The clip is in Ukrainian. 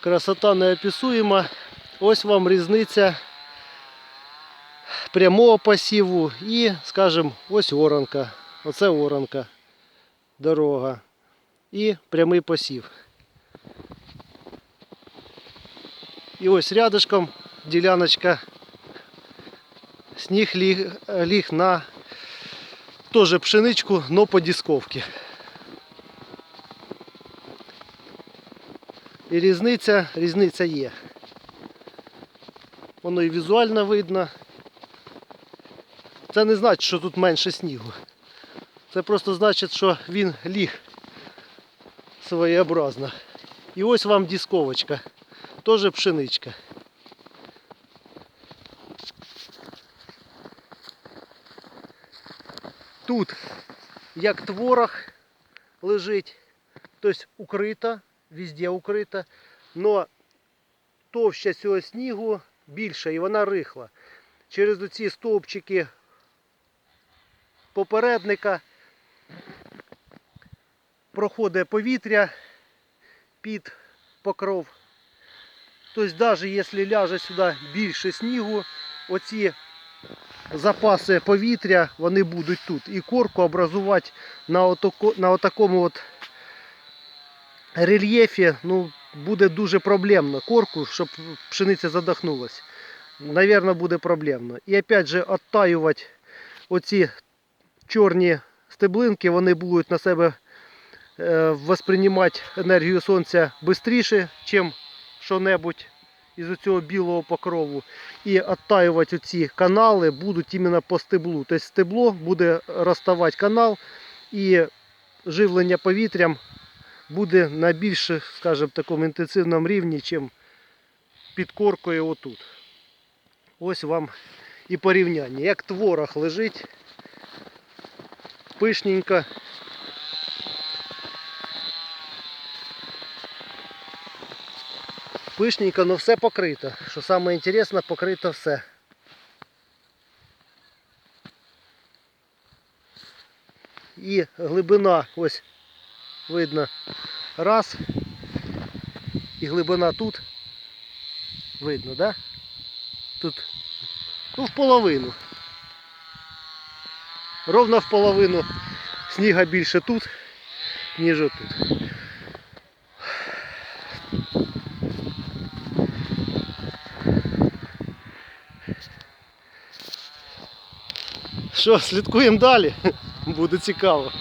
красота неописуема. Ось вам різниця прямого посіву і, скажімо, ось оранка. Оце оранка, дорога. І прямий посів. І ось рядышком діляночка. Сніг ліг, ліг на теж пшеничку, но по дисковці. І різниця, різниця є. Воно і візуально видно. Це не значить, що тут менше снігу. Це просто значить, що він ліг своєобразно. І ось вам дисковочка. Теж пшеничка. Тут як творог лежить, тобто укрита, везде укрита, но товща цього снігу більша і вона рихла. Через оці стовпчики попередника проходить повітря під покров. Тобто навіть якщо ляже сюди більше снігу, оці запаси повітря вони будуть тут. І корку образувати на, отако, на отакому от рельєфі ну, буде дуже проблемно. Корку, щоб пшениця задохнулась. Навірно, буде проблемно. І опять же, оттаювати оці чорні стеблинки, вони будуть на себе е, восприймати енергію сонця швидше, ніж що-небудь із цього білого покрову. І оттаювати ці канали будуть іменно по стеблу. Тобто стебло буде розставати канал і живлення повітрям буде на більш, скажімо, такому інтенсивному рівні, ніж під коркою отут. Ось вам і порівняння. Як творог лежить, пишненько. Пишненько, але все покрито. Що саме покрито все. І глибина, ось видно, раз. І глибина тут. Видно, да? Тут ну, в половину. Ровно в половину сніга більше тут, ніж отут. Що, слідкуємо далі? Буде цікаво.